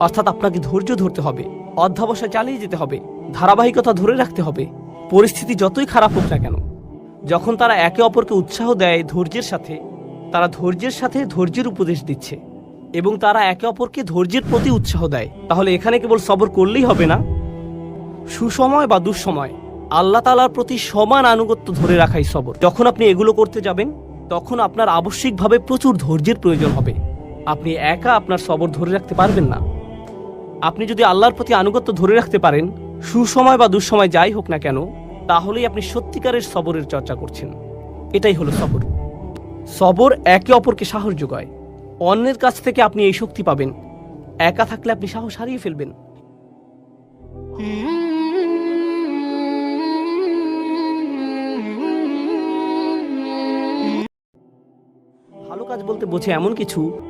অর্থাৎ আপনাকে ধৈর্য ধরতে হবে, অধ্যাবসায় চালিয়ে যেতে হবে, ধারাবাহিকতা ধরে রাখতে হবে, পরিস্থিতি যতই খারাপ হোক না কেন। যখন তারা একে অপরকে উৎসাহ দেয় ধৈর্যের সাথে, তারা ধৈর্যের সাথে ধৈর্যের উপদেশ দিচ্ছে এবং তারা একে অপরকে ধৈর্যের প্রতি উৎসাহ দেয়। তাহলে এখানে কেবল সবর করলেই হবে না? সুসময় বা দুঃসময়, আল্লাহ তালার প্রতি সমান আনুগত্য ধরে রাখাই সবর। যখন আপনি এগুলো করতে যাবেন, তখন আপনার আবশ্যিকভাবে প্রচুর ধৈর্যের প্রয়োজন হবে। আপনি একা আপনার সবর ধরে রাখতে পারবেন না। আপনি যদি আল্লাহর প্রতি আনুগত্য ধরে রাখতে পারেন, সুসময় বা দুঃসময় যাই হোক না কেন, তাহলেই আপনি সত্যিকারের সবরের চর্চা করছেন। এটাই হলো সবর। সবর একে অপরকে সাহস যোগায়। অন্যের কাছ থেকে আপনি এই শক্তি পাবেন। একা থাকলে আপনি সাহস হারিয়ে ফেলবেন। ভালো কাজ বলতে বোঝে এমন কিছু